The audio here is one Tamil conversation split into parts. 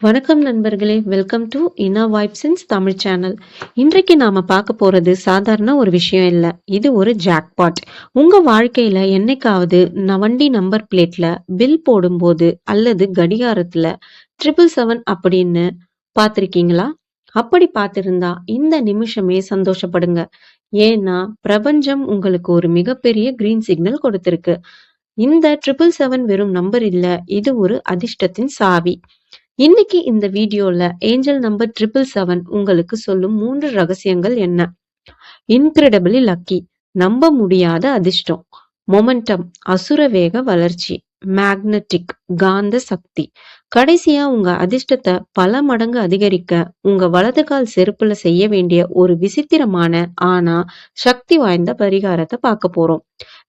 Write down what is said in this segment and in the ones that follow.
வணக்கம் நண்பர்களே வெல்கம் டு இனா வைப்ஸின்ஸ் தமிழ் சேனல் இன்றைக்கு நாம பார்க்க போறது சாதாரண ஒரு விஷயம் இல்ல. இது ஒரு ஜாக்பாட் உங்க வாழ்க்கையில என்னைக்காவது வண்டி நம்பர் பிளேட்ல பில் போடும்போது அல்லது கடிகாரத்துல ட்ரிபிள் செவன் அப்படின்னு பார்த்திருக்கீங்களா? அப்படி பார்த்திருந்தா இந்த நிமிஷமே சந்தோஷப்படுங்க. ஏன்னா பிரபஞ்சம் உங்களுக்கு ஒரு மிகப்பெரிய கிரீன் சிக்னல் கொடுத்திருக்கு. இந்த ட்ரிபிள் செவன் வெறும் நம்பர் இல்ல இது ஒரு அதிர்ஷ்டத்தின் சாவி. இன்னைக்கு இந்த வீடியோல ஏஞ்சல் நம்பர் ட்ரிபிள் செவன் உங்களுக்கு சொல்லும் மூன்று ரகசியங்கள் என்ன? இன்கிரெடிபிளி லக்கி நம்ப முடியாத அதிர்ஷ்டம். மொமெண்டம் அசுர வேக வளர்ச்சி. மேக்னெட்டிக் காந்த சக்தி. கடைசியா உங்க அதிர்ஷ்டத்தை பல மடங்கு அதிகரிக்க உங்க வலது கால் செருப்புல செய்ய வேண்டிய ஒரு விசித்திரமான ஆனா சக்தி வாய்ந்த பரிகாரத்தை பார்க்க போறோம்.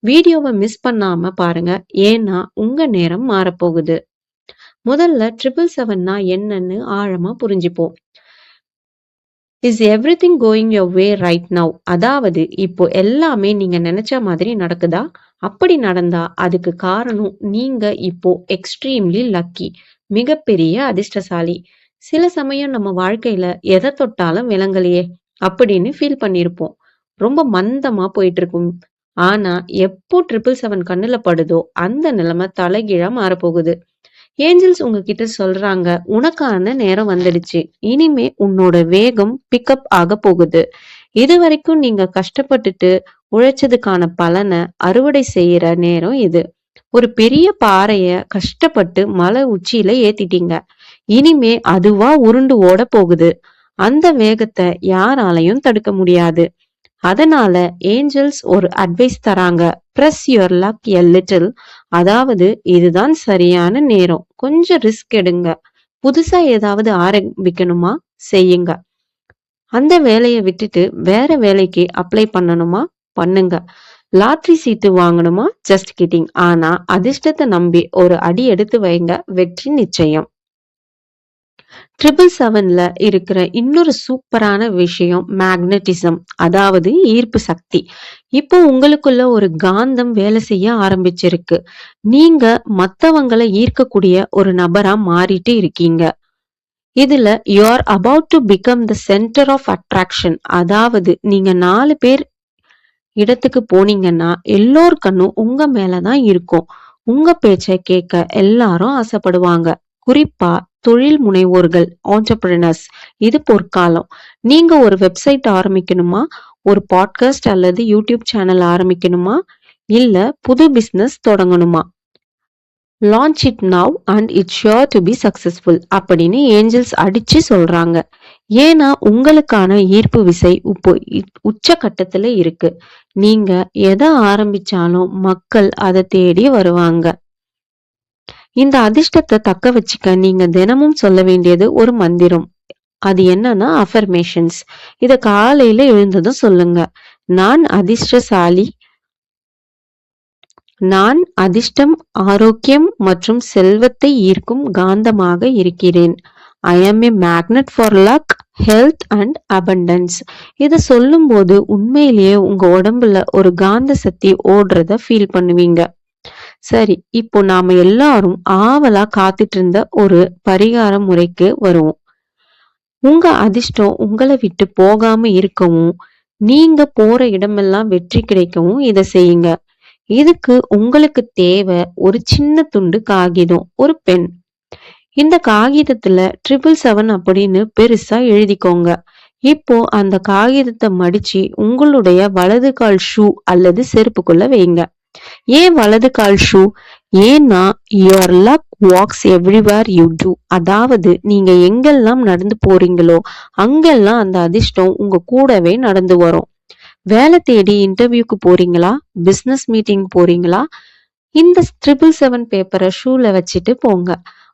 வீடியோவை மிஸ் பண்ணாம பாருங்க. ஏன்னா உங்க நேரம் மாறப்போகுது. முதல்ல ட்ரிபிள் செவன்னா என்னன்னு ஆழமா புரிஞ்சுப்போம். Is everything going your way right now அதாவது இப்போ எல்லாமே நீங்க நினைச்ச மாதிரி நடக்குதா? அப்படி நடந்தா அதுக்கு காரணம் நீங்க இப்போ எக்ஸ்ட்ரீம்லி லக்கி மிகப்பெரிய அதிர்ஷ்டசாலி. சில சமயம் நம்ம வாழ்க்கையில எதை தொட்டாலும் விளங்கலையே அப்படின்னு ஃபீல் பண்ணியிருப்போம் ரொம்ப மந்தமா போயிட்டு இருக்கும் ஆனா எப்போ ட்ரிபிள் செவன் கண்ணுல படுதோ அந்த நிலைமை தலைகீழா மாறப்போகுது. ஏஞ்சல்ஸ் உங்ககிட்ட சொல்றாங்க உனக்கான நேரம் வந்துடுச்சு. இனிமே உன்னோட வேகம் பிக்கப் ஆக போகுது. இது வரைக்கும் நீங்க கஷ்டப்பட்டுட்டு உழைச்சதுக்கான பலனை அறுவடை செய்யற நேரம் இது. ஒரு பெரிய பாறைய கஷ்டப்பட்டு மலை உச்சியில ஏத்திட்டீங்க. இனிமே அதுவா உருண்டு ஓட போகுது. அந்த வேகத்தை யாராலையும் தடுக்க முடியாது. அதனால ஏஞ்சல்ஸ் ஒரு அட்வைஸ் தராங்க. Press your luck a little அதாவது இதுதான் சரியான நேரம். கொஞ்சம் ரிஸ்க் எடுங்க. புதுசா ஏதாவது ஆரம்பிக்கணுமா? செய்யுங்க. அந்த வேலையை விட்டுட்டு வேற வேலைக்கு அப்ளை பண்ணணுமா? பண்ணுங்க. லாட்ரி சீட்டு வாங்கணுமா? ஜஸ்ட் கிட்டிங் ஆனா அதிர்ஷ்டத்தை நம்பி ஒரு அடி எடுத்து வைங்க. வெற்றி நிச்சயம். ட்ரிபிள் செவன்ல இருக்கிற இன்னொரு சூப்பரான விஷயம் மேக்னட்டிசம் அதாவது ஈர்ப்பு சக்தி. இப்போ உங்களுக்குள்ள ஒரு காந்தம் வேலை செய்ய ஆரம்பிச்சிருக்கு. நீங்க மத்தவங்களை ஈர்க்கக்கூடிய ஒரு நபரா மாறிட்டு இருக்கீங்க. இதுல you are about to become the centre of attraction அதாவது நீங்க நாலு பேர் இடத்துக்கு போனீங்கன்னா எல்லோர் கண்ணும் உங்க மேலதான் இருக்கும். உங்க பேச்சை கேட்க எல்லாரும் ஆசைப்படுவாங்க. குறிப்பா தொழில் முனைவோர்கள் ஆண்டர்பிரினர்ஸ் இது பொற்காலம். நீங்க ஒரு வெப்சைட் ஆரம்பிக்கணுமா? ஒரு பாட்காஸ்ட் அல்லது யூடியூப் சேனல் ஆரம்பிக்கணுமா? இல்ல புது business தொடங்கணுமா? Launch it now and it sure to be successful அப்படின்னு ஏஞ்சல்ஸ் அடிச்சு சொல்றாங்க. ஏன்னா உங்களுக்கான ஈர்ப்பு விசை இப்போ இ- உச்சகட்டத்துல இருக்கு. நீங்க எதை ஆரம்பிச்சாலும் மக்கள் அதை தேடி வருவாங்க. இந்த அதிர்ஷ்டத்தை தக்க வச்சுக்க நீங்க தினமும் சொல்ல வேண்டியது ஒரு மந்திரம். அது என்னன்னா அஃபர்மேஷன்ஸ் இத காலையில எழுந்ததும் சொல்லுங்க. நான் அதிர்ஷ்டசாலி. நான் அதிர்ஷ்டம் ஆரோக்கியம் மற்றும் செல்வத்தை ஈர்க்கும் காந்தமாக இருக்கிறேன். I am a magnet for luck health and abundance இதை சொல்லும்போது உண்மையிலேயே உங்க உடம்புல ஒரு காந்த சக்தி ஓடுறத ஃபீல் பண்ணுவீங்க. சரி இப்போ நாம எல்லாரும் ஆவலா காத்துட்டு இருந்த ஒரு பரிகார முறைக்கு வருவோம். உங்க அதிர்ஷ்டம் உங்களை விட்டு போகாம இருக்கவும் நீங்க போற இடமெல்லாம் வெற்றி கிடைக்கவும் இதை செய்யுங்க. இதுக்கு உங்களுக்கு தேவை ஒரு சின்ன துண்டு காகிதம் ஒரு பெண். இந்த காகிதத்துல ட்ரிபிள் செவன் அப்படின்னு பெருசா எழுதிக்கோங்க. இப்போ அந்த காகிதத்தை மடிச்சு உங்களுடைய வலது கால் ஷூ அல்லது செருப்புக்குள்ள வைங்க. ஏன் வலது கால் ஷூ ஏன்னா your luck walks everywhere you do அதாவது நீங்க எங்கெல்லாம் நடந்து போறீங்களோ அங்கெல்லாம் அந்த அதிர்ஷ்டம் உங்க கூடவே நடந்து வரும். வேலை தேடி இன்டர்வியூக்கு போறீங்களா? பிசினஸ் மீட்டிங் போறீங்களா? இந்த ட்ரிபிள் செவன் பேப்பரை ஷூல வச்சுட்டு போங்க.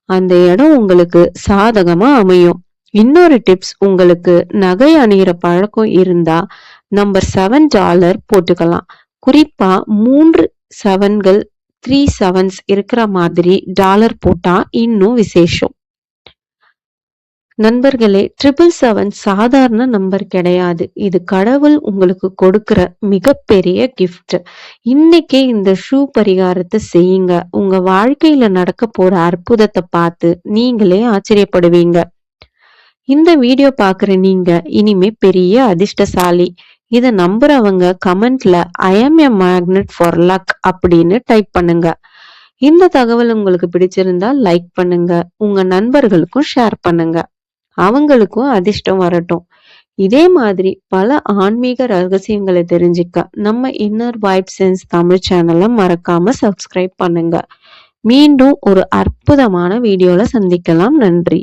அந்த இடம் உங்களுக்கு சாதகமா அமையும். இன்னொரு டிப்ஸ் உங்களுக்கு நகை அணியிற பழக்கம் இருந்தா நம்பர் செவன் டாலர் போட்டுக்கலாம். குறிப்பா மூன்று செவன்கள் த்ரீ செவன்ஸ் இருக்கிற மாதிரி டாலர் போட்டா இன்னும் விசேஷம். நண்பர்களே ட்ரிபிள் செவன் சாதாரண நம்பர் கிடையாது. இது கடவுள் உங்களுக்கு கொடுக்கிற மிகப்பெரிய கிஃப்ட் இன்னைக்கே இந்த ஷூ பரிகாரத்தை செய்யுங்க. உங்க வாழ்க்கையில நடக்க போற அற்புதத்தை பார்த்து நீங்களே ஆச்சரியப்படுவீங்க. இந்த வீடியோ பாக்குற நீங்க இனிமே பெரிய அதிர்ஷ்டசாலி. இதை நம்புறவங்க கமெண்ட்ல I am a magnet for luck அப்படின்னு டைப் பண்ணுங்க. இந்த தகவல் உங்களுக்கு பிடிச்சிருந்தா லைக் பண்ணுங்க. உங்க நண்பர்களுக்கும் ஷேர் பண்ணுங்க. அவங்களுக்கும் அதிர்ஷ்டம் வரட்டும். இதே மாதிரி பல ஆன்மீக ரகசியங்களை தெரிஞ்சுக்க நம்ம இன்னர் வைப் சென்ஸ் தமிழ் சேனலை மறக்காம சப்ஸ்கிரைப் பண்ணுங்க. மீண்டும் ஒரு அற்புதமான வீடியோல சந்திக்கலாம். நன்றி.